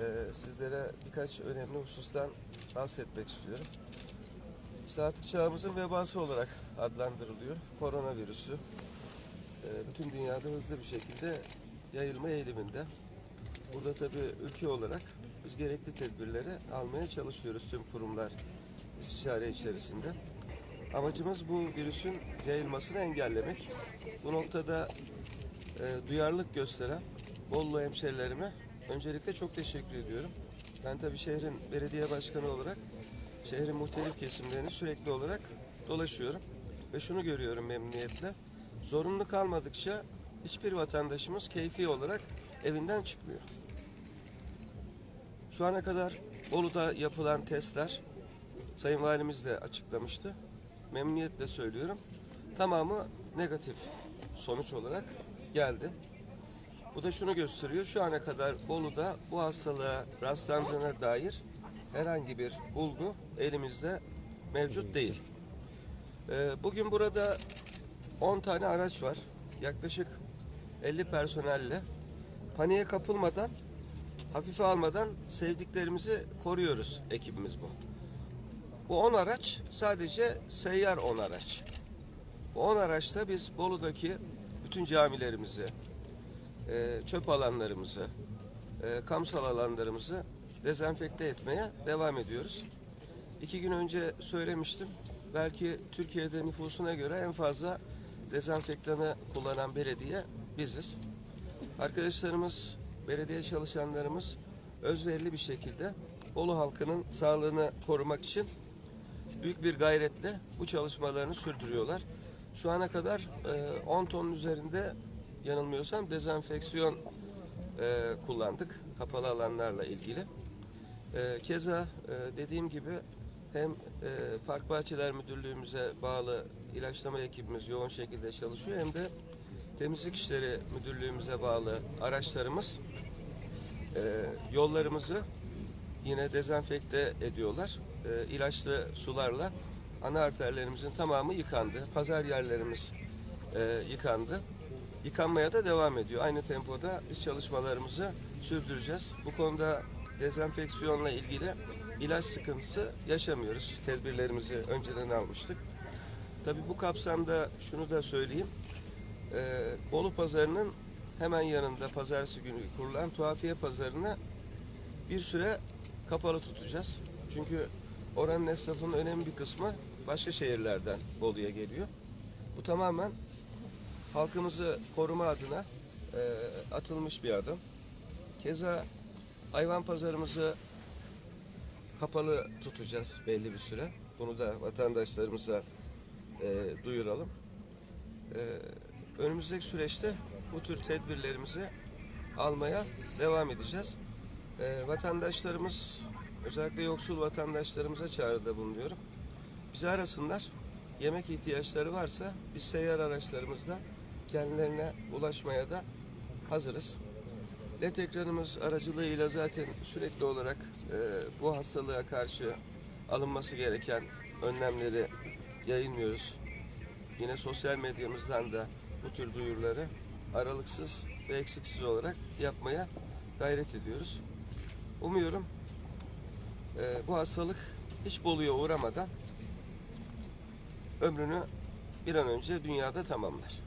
e, sizlere birkaç önemli husustan bahsetmek istiyorum. İşte artık çağımızın vebası olarak adlandırılıyor. Koronavirüsü. E, bütün dünyada hızlı bir şekilde yayılma eğiliminde. Burada tabii ülke olarak biz gerekli tedbirleri almaya çalışıyoruz tüm kurumlar istişare içerisinde. Amacımız bu virüsün yayılmasını engellemek. Bu noktada e, duyarlılık gösteren Bollu hemşerilerime öncelikle çok teşekkür ediyorum. Ben tabii şehrin belediye başkanı olarak şehrin muhtelif kesimlerini sürekli olarak dolaşıyorum. Ve şunu görüyorum memnuniyetle. Zorunlu kalmadıkça hiçbir vatandaşımız keyfi olarak evinden çıkmıyor. Şu ana kadar Bolu'da yapılan testler Sayın Valimiz de açıklamıştı. Memnuniyetle söylüyorum. Tamamı negatif sonuç olarak geldi. Bu da şunu gösteriyor. Şu ana kadar Bolu'da bu hastalığa rastlandığına dair herhangi bir bulgu elimizde mevcut değil. Ee, Bugün burada 10 tane araç var. Yaklaşık 50 personelle paniğe kapılmadan, hafife almadan sevdiklerimizi koruyoruz ekibimiz bu. Bu 10 araç sadece seyyar 10 araç. Bu 10 araçta biz Bolu'daki bütün camilerimizi, e, çöp alanlarımızı, e, kamusal alanlarımızı dezenfekte etmeye devam ediyoruz. İki gün önce söylemiştim. Belki Türkiye'de nüfusuna göre en fazla dezenfektanı kullanan belediye biziz. Arkadaşlarımız, belediye çalışanlarımız özverili bir şekilde Bolu halkının sağlığını korumak için büyük bir gayretle bu çalışmalarını sürdürüyorlar. Şu ana kadar e, 10 tonun üzerinde yanılmıyorsam dezenfeksiyon e, kullandık kapalı alanlarla ilgili. E, keza e, dediğim gibi hem e, Park Bahçeler Müdürlüğümüze bağlı ilaçlama ekibimiz yoğun şekilde çalışıyor hem de Temizlik İşleri Müdürlüğümüze bağlı araçlarımız e, yollarımızı yine dezenfekte ediyorlar. E, ilaçlı sularla ana arterlerimizin tamamı yıkandı. Pazar yerlerimiz e, yıkandı. Yıkanmaya da devam ediyor. Aynı tempoda biz çalışmalarımızı sürdüreceğiz. Bu konuda dezenfeksiyonla ilgili ilaç sıkıntısı yaşamıyoruz. Tedbirlerimizi önceden almıştık. Tabii bu kapsamda şunu da söyleyeyim. Ee, Bolu Pazarı'nın hemen yanında pazartesi günü kurulan tuhafiye pazarını bir süre kapalı tutacağız. Çünkü oranın esnafının önemli bir kısmı başka şehirlerden Bolu'ya geliyor. Bu tamamen halkımızı koruma adına e, atılmış bir adım. Keza hayvan pazarımızı kapalı tutacağız belli bir süre. Bunu da vatandaşlarımıza e, duyuralım. E, önümüzdeki süreçte bu tür tedbirlerimizi almaya devam edeceğiz. E, vatandaşlarımız, özellikle yoksul vatandaşlarımıza çağrıda bulunuyorum. Bizi arasınlar. Yemek ihtiyaçları varsa biz seyyar araçlarımızla kendilerine ulaşmaya da hazırız. LED ekranımız aracılığıyla zaten sürekli olarak e, bu hastalığa karşı alınması gereken önlemleri yayınlıyoruz. Yine sosyal medyamızdan da bu tür duyuruları aralıksız ve eksiksiz olarak yapmaya gayret ediyoruz. Umuyorum e, bu hastalık hiç Bolu'ya uğramadan ömrünü bir an önce dünyada tamamlar.